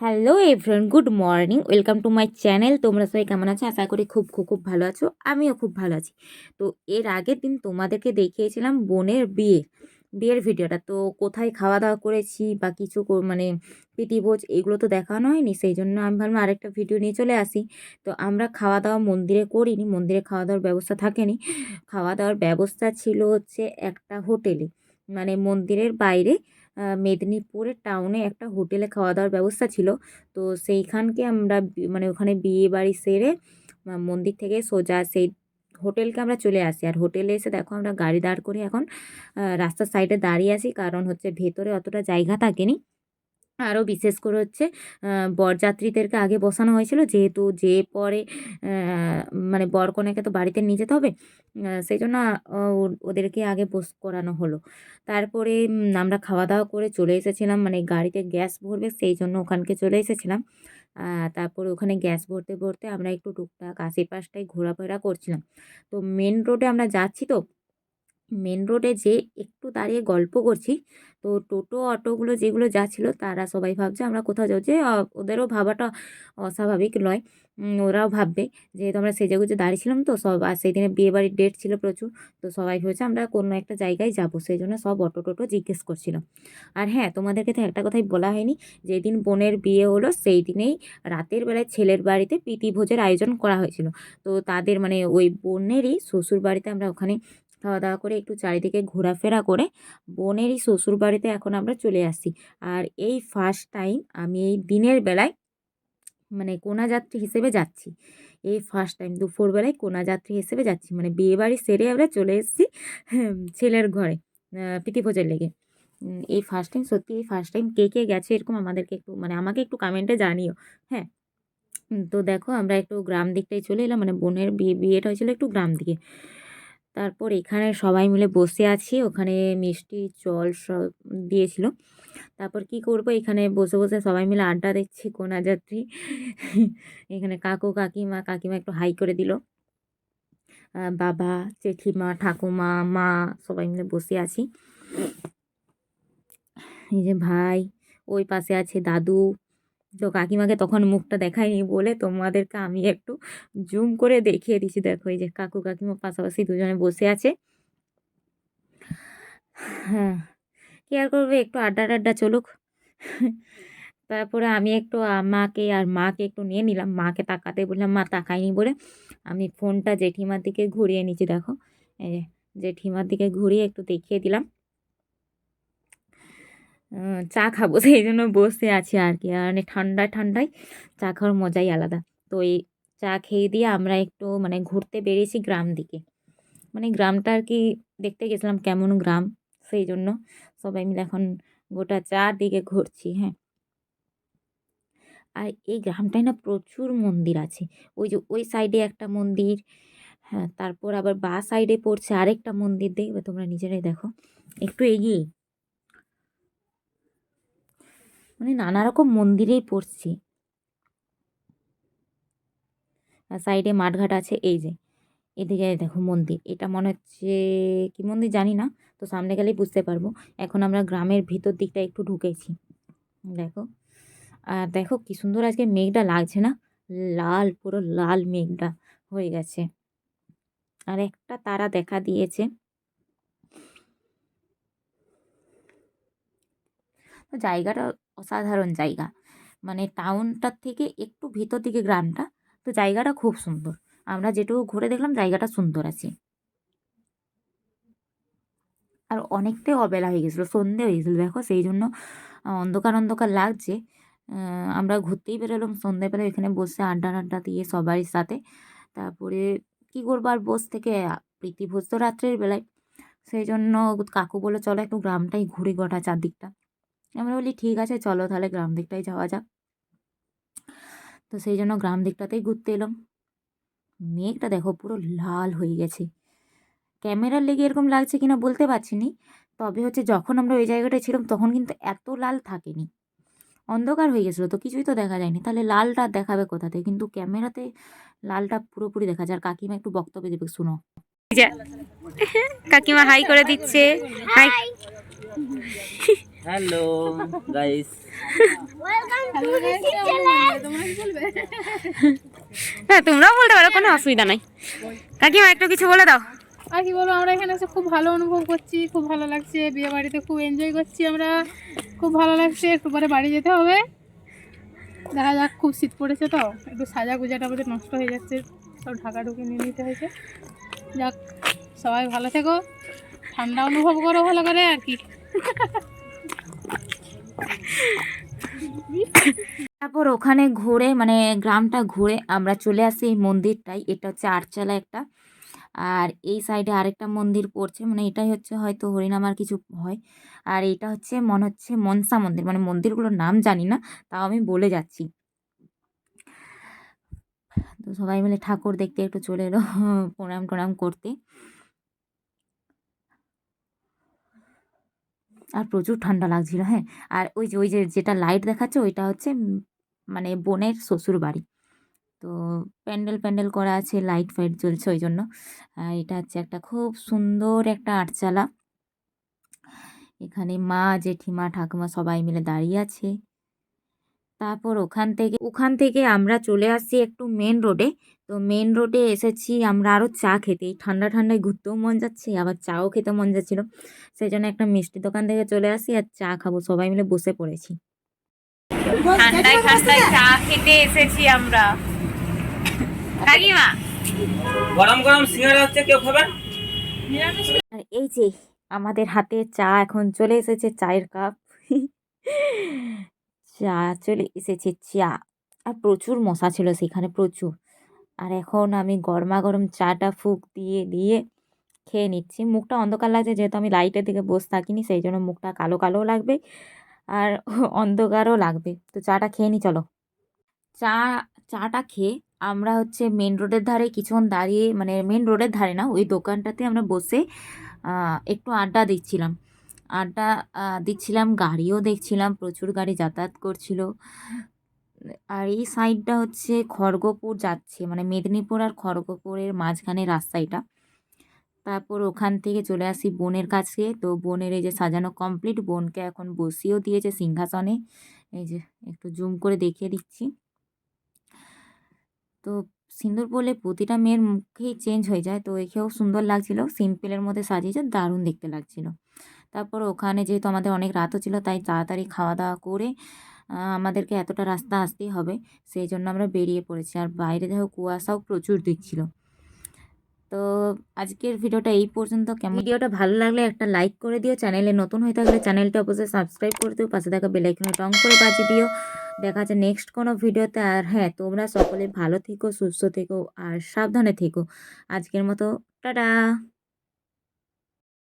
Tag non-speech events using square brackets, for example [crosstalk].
Hello everyone good morning welcome to my channel তোমরা সবাই কেমন আছো? আশা করি খুব খুব খুব ভালো আছো। আমিও খুব ভালো আছি। তো এর আগের দিন তোমাদেরকে দেখিয়েছিলাম বোনের বিয়ে, বিয়ের ভিডিওটা। তো কোথায় খাওয়া দাওয়া করেছি বা কিছু মানে প্রীতিভোজ এগুলো তো দেখানো হয়নি, সেই জন্য আমি ভাবলাম আরেকটা ভিডিও নিয়ে চলে আসি। তো আমরা খাওয়া দাওয়া মন্দিরে করিনি, মন্দিরে খাওয়া দাওয়ার ব্যবস্থা থাকেনি। খাওয়া দাওয়ার ব্যবস্থা ছিল হচ্ছে একটা হোটেলে মানে মন্দিরের বাইরে মেদিনীপুরের টাউনে একটা হোটেলে খাওয়া দাওয়ার ব্যবস্থা ছিল। তো সেইখানকে আমরা মানে ওখানে বিয়ে বাড়ি সেরে মন্দির থেকে সোজা সেই হোটেলকে আমরা চলে আসি। আর হোটেলে এসে দেখো আমরা গাড়ি দাঁড় করে এখন রাস্তার সাইডে দাঁড়িয়ে আসি কারণ হচ্ছে ভেতরে অতটা জায়গা থাকেনি। আরও বিশেষ করে হচ্ছে বরযাত্রীদেরকে আগে বসানো হয়েছিল। যেহেতু যে পরে মানে বর কনেকে তো বাড়িতে নিয়ে যেতে হবে সেই জন্য ওদেরকে আগে বস, করানো হলো। তারপরে আমরা খাওয়া দাওয়া করে চলে এসেছিলাম। মানে গাড়িতে গ্যাস ভরবে, সেই জন্য ওখানকে চলে এসেছিলাম। তারপরে ওখানে গ্যাস ভরতে ভরতে আমরা একটু টুকটাক আশেপাশটায় ঘোরাফেরা করছিলাম। তো মেন রোডে আমরা যাচ্ছি তো মেন রোডে যে একটু দাঁড়িয়ে গল্প করছি, তো টোটো, অটোগুলো যেগুলো যাচ্ছিল, তারা সবাই ভাবছে আমরা কোথাও যাও যে ওদেরও ভাবাটা অস্বাভাবিক নয়। ওরাও ভাববে যেহেতু আমরা সেজেগুজে দাঁড়িয়েছিলাম তো সব, আর সেই দিনে বিয়ে বাড়ির ডেট ছিল প্রচুর, তো সবাই ভেবেছে আমরা কোনো একটা জায়গায় যাব। সেই জন্য সব অটো টোটো জিজ্ঞেস করছিল। আর হ্যাঁ তোমাদেরকে তো একটা কথাই বলা হয়নি, যেদিন বোনের বিয়ে হলো সেই দিনেই রাতের বেলায় ছেলের বাড়িতে প্রীতিভোজের আয়োজন করা হয়েছিল। তো তাদের মানে ওই বোনেরই শ্বশুর বাড়িতে আমরা ওখানে খাওয়া দাওয়া করে একটু চারিদিকে ঘোরাফেরা করে বোনেরই শ্বশুর বাড়িতে এখন আমরা চলে আসছি। আর এই ফার্স্ট টাইম আমি এই দিনের বেলায় মানে কোনা যাত্রী হিসেবে যাচ্ছি। এই ফার্স্ট টাইম দুপুরবেলায় কোনা যাত্রী হিসেবে যাচ্ছি। মানে বিয়ে বাড়ি সেরে আমরা চলে এসেছি ছেলের ঘরে প্রীতিভোজের লেগে। এই ফার্স্ট টাইম সত্যি এই ফার্স্ট টাইম কে কে গেছে এরকম আমাদেরকে একটু মানে আমাকে একটু কমেন্টে জানিও হ্যাঁ? তো দেখো আমরা একটু গ্রাম দিকটায় চলে এলাম মানে বোনের বিয়ে, বিয়েটা হয়েছিল একটু গ্রাম দিকে। তারপর এখানে সবাই মিলে বসে আছি। ওখানে মিষ্টি জল সব দিয়েছিল। তারপর কি করব? এখানে বসে বসে সবাই মিলে আড্ডা দিচ্ছি কোনা যাত্রী এখানে কাকু, কাকিমা কাকিমা একটু হাই করে দিল। বাবা, জেঠিমা, ঠাকুমা, মা সবাই মিলে বসে আছি। এই যে ভাই, ওই পাশে আছে দাদু। তো কাকিমাকে তখন মুখটা দেখায়নি বলে তোমাদেরকে আমি একটু জুম করে দেখিয়ে দিচ্ছি দেখো, এই যে কাকু কাকিমা পাশাপাশি দুজনে বসে আছে। হ্যাঁ কি আর করবে? একটু আড্ডা টাড্ডা চলুক। তারপরে আমি একটু মাকে আর মাকে একটু নিয়ে নিলাম। মাকে তাকাতে বললাম, মা তাকায়নি বলে আমি ফোনটা জেঠিমার দিকে ঘুরিয়ে নিচ্ছি। দেখো, এই জেঠিমার দিকে ঘুরিয়ে একটু দেখিয়ে দিলাম। চা খাব। [laughs] সেই জন্য বসে আছি আর কি। মানে ঠান্ডায় ঠান্ডায় চা খাওয়ার মজাই আলাদা। তো এই চা খেয়ে দিয়ে আমরা একটু মানে ঘুরতে বেরিয়েছি গ্রাম দিকে। মানে গ্রামটা আর কি দেখতে গেছিলাম কেমন গ্রাম, সেই জন্য সবাই মিলে এখন গোটা চারদিকে ঘুরছি হ্যাঁ। আর এই গ্রামটায় না প্রচুর মন্দির আছে। ওই যে ওই সাইডে একটা মন্দির হ্যাঁ তারপর আবার বা সাইডে পড়ছে আরেকটা মন্দির। দেখবে তোমরা নিজেরাই দেখো। একটু এগিয়ে। মানে নানা রকম মন্দিরেই পড়ছি। সাইডে মাঠঘাট আছে, এই যে, এদিকে দেখো মন্দির। এটা মনে হচ্ছে, কি মন্দির জানি না, তো সামনে গেলেই বুঝতে পারব। এখন আমরা গ্রামের ভিতর দিকটা একটু ঢুকেছি। দেখো, আর দেখো কি সুন্দর আজকে মেঘটা লাগছে না? লাল, পুরো লাল মেঘটা হয়ে গেছে। আর একটা তারা দেখা দিয়েছে। জায়গাটা অসাধারণ জায়গা। মানে টাউনটার থেকে একটু ভিতর দিকে গ্রামটা তো জায়গাটা খুব সুন্দর। আমরা যেটুকু ঘুরে দেখলাম জায়গাটা সুন্দর আছে। আর অনেকটাই অবেলা হয়ে গেছিল সন্ধে হয়ে গেছিল। দেখো সেই জন্য অন্ধকার অন্ধকার লাগছে। আমরা ঘুরতেই বেরোলাম সন্ধেবেলা এখানে বসে আড্ডা আড্ডা দিয়ে সবারই সাথে। তারপরে কী করব আর বস থেকে আহ, প্রীতিভোজ তো রাত্রের বেলায়। সেই জন্য কাকু বলে চলো একটু গ্রামটাই ঘুরি গোটা চারদিকটা। আমরা বলি ঠিক আছে চলো তাহলে গ্রাম দিকটাই যাওয়া যাক। তো সেই জন্য গ্রাম দিকটাতেই ঘুরতে এলাম। মেঘটা দেখো পুরো লাল হয়ে গেছে। ক্যামেরার লেগে এরকম লাগছে কিনা বলতে পারছি নি তবে হচ্ছে যখন আমরা ওই জায়গাটায় ছিলাম তখন কিন্তু এত লাল থাকেনি। অন্ধকার হয়ে গেছিল তো কিছুই তো দেখা যায়নি। তাহলে লালটা দেখাবে কোথাতে কিন্তু ক্যামেরাতে লালটা পুরোপুরি দেখা যায়। আর কাকিমা একটু বক্তব্য দেবে শুনো। কাকিমা হাই করে দিচ্ছে। হাই [laughs] হ্যালো গাইস হ্যাঁ তোমরাও বলতে পারো কোনো অসুবিধা নাই। কাকিমা একটু কিছু বলে দাও। আর কি বলব আমরা এখানে এসে খুব ভালো অনুভব করছি খুব ভালো লাগছে বিয়ে বাড়িতে খুব এনজয় করছি আমরা। খুব ভালো লাগছে একটু পরে বাড়ি যেতে হবে। দেখা যাক খুব শীত পড়েছে তো একটু সাজা গুজাটা আমাদের নষ্ট হয়ে যাচ্ছে। সব ঢাকা ঢুকে নিয়ে নিতে হয়েছে। যাক সবাই ভালো থেকো। ঠান্ডা অনুভব করো ভালো করে আর কি। তারপর ওখানে ঘুরে মানে গ্রামটা ঘুরে আমরা চলে আসি এই মন্দিরটাই। এটা হচ্ছে আটচালা একটা। আর এই সাইডে আরেকটা মন্দির পড়ছে মানে এটাই হচ্ছে হয়তো হরিনামার কিছু হয় আর এটা হচ্ছে, মনে হচ্ছে মনসা মন্দির মানে মন্দিরগুলোর নাম জানি না, তাও আমি বলে যাচ্ছি। তো সবাই মিলে ঠাকুর দেখতে একটু চলে এলো প্রণাম টনাম করতে। আর প্রচুর ঠান্ডা লাগছিল হ্যাঁ। আর ওই যে ওই যে, যেটা লাইট দেখাচ্ছে, ওইটা হচ্ছে মানে বোনের শ্বশুর বাড়ি তো প্যান্ডেল প্যান্ডেল করা আছে লাইট ফাইট জ্বলছে ওই জন্য। আর এটা হচ্ছে একটা খুব সুন্দর একটা আটচালা। এখানে মা, জেঠিমা, ঠাকুমা সবাই মিলে দাঁড়িয়ে আছে। তারপর ওখান থেকে ওখান থেকে আমরা চলে আসছি একটু মেন রোডে তো মেন রোডে এসেছি আমরা আরও চা খেতে। এই ঠান্ডা ঠান্ডায় ঘুরতেও মন যাচ্ছে আবার চাও খেতে মন যাচ্ছিল। সেই জন্য একটা মিষ্টি দোকান থেকে চলে আসি আর চা খাব। সবাই মিলে বসে পড়েছি। ঠান্ডায় ঠান্ডায় চা খেতে এসেছি আমরা। কাকিমা? গরম গরম সিঙ্গারা হচ্ছে কেউ খাবেন আর এই যে আমাদের হাতে চা এখন চলে এসেছে চায়ের কাপ। চা চলে এসেছে, চা। আর প্রচুর মশা ছিল সেখানে, প্রচুর। আর এখন আমি গরমা গরম চাটা ফুক দিয়ে দিয়ে খেয়ে নিচ্ছি। মুখটা অন্ধকার লাগছে, যেহেতু আমি লাইটের দিকে বসে থাকিনি, সেই জন্য মুখটা কালো কালোও লাগবে আর [laughs] অন্ধকারও লাগবে। তো চাটা খেয়ে নি, চলো। চা, চাটা খেয়ে আমরা হচ্ছে মেন রোডের ধারে কিছুক্ষণ দাঁড়িয়ে মানে মেন রোডের ধারে না, ওই দোকানটাতে আমরা বসে একটু আড্ডা দিচ্ছিলাম। আড্ডা দিচ্ছিলাম, গাড়িও দেখছিলাম, প্রচুর গাড়ি যাতায়াত করছিল। আর এই সাইডটা হচ্ছে খড়গপুর যাচ্ছে মানে মেদিনীপুর আর খড়গপুরের মাঝখানে রাস্তা এটা। তারপর ওখান থেকে চলে আসি বোনের কাছে, তো বোনের এই যে সাজানো কমপ্লিট বোনকে এখন বসিয়েও দিয়েছে সিংহাসনে। এই যে একটু জুম করে দেখিয়ে দিচ্ছি। তো সিঁদুর পরলে প্রতিটা মেয়ের মুখেই চেঞ্জ হয়ে যায়, তো একেও সুন্দর লাগছিল সিম্পলের মধ্যে সাজিয়েছে, দারুণ দেখতে লাগছিল। তারপর ওখানে যেহেতু আমাদের অনেক রাতও ছিল, তাই তাড়াতাড়ি খাওয়া দাওয়া করে আমাদেরকে এতটা রাস্তা আসতেই হবে। সেই জন্য আমরা বেরিয়ে পড়েছি। আর বাইরে দেখো কুয়াশাও প্রচুর দিচ্ছিল তো আজকের ভিডিওটা এই পর্যন্ত। কেমন ভিডিওটা ভালো লাগলে একটা লাইক করে দিও। চ্যানেলে নতুন হয়ে থাকলে চ্যানেলটা অবশ্যই সাবস্ক্রাইব করে দিও। পাশে থাকা বেলাইকনে টং করে বাজিয়ে দিও। দেখা যাচ্ছে নেক্সট কোনো ভিডিওতে। আর হ্যাঁ তোমরা সকলে ভালো থেকো, সুস্থ থেকো, আর সাবধানে থেকো। আজকের মতো, টাটা!